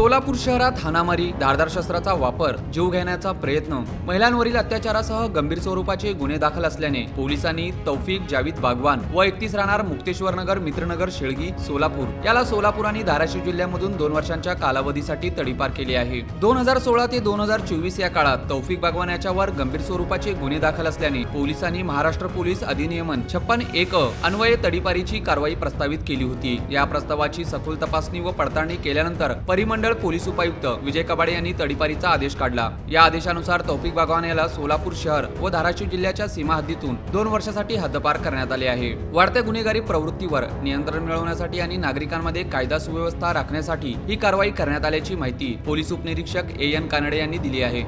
Solapur शहरात हानामारी धारदार शस्त्राचा वापर जीव घेण्याचा प्रयत्न महिलांवरील अत्याचारासह गंभीर स्वरूपाचे गुन्हे दाखल असल्याने पोलिसांनी तौफिक जावीद बागवान व एकतीस राहणार मुक्तेश्वर नगर मित्रनगर शेळगी सोलापूर याला सोलापूर आणि धाराशिव जिल्ह्यामधून दोन वर्षांच्या कालावधीसाठी तडीपार केली आहे. दोन हजार सोळा ते दोन हजार चोवीस या काळात तौफिक बागवान याच्यावर गंभीर स्वरूपाचे गुन्हे दाखल असल्याने पोलिसांनी महाराष्ट्र पोलीस अधिनियमन छप्पन एक अन्वये तडीपारीची कारवाई प्रस्तावित केली होती. या प्रस्तावाची सखोल तपासणी व पडताळणी केल्यानंतर परिमंडळ पोलीस उपायुक्त विजय कबाडे यांनी तडीपारीचा आदेश काढला. या आदेशानुसार तौफिक बागवान याला सोलापूर शहर व धाराशिव जिल्ह्याच्या सीमा हद्दीतून दोन वर्षासाठी हद्दपार करण्यात आले आहे. वाढत्या गुन्हेगारी प्रवृत्तीवर नियंत्रण मिळवण्यासाठी आणि नागरिकांमध्ये कायदा सुव्यवस्था राखण्यासाठी ही कारवाई करण्यात आल्याची माहिती पोलीस उपनिरीक्षक ए एन कानडे यांनी दिली आहे.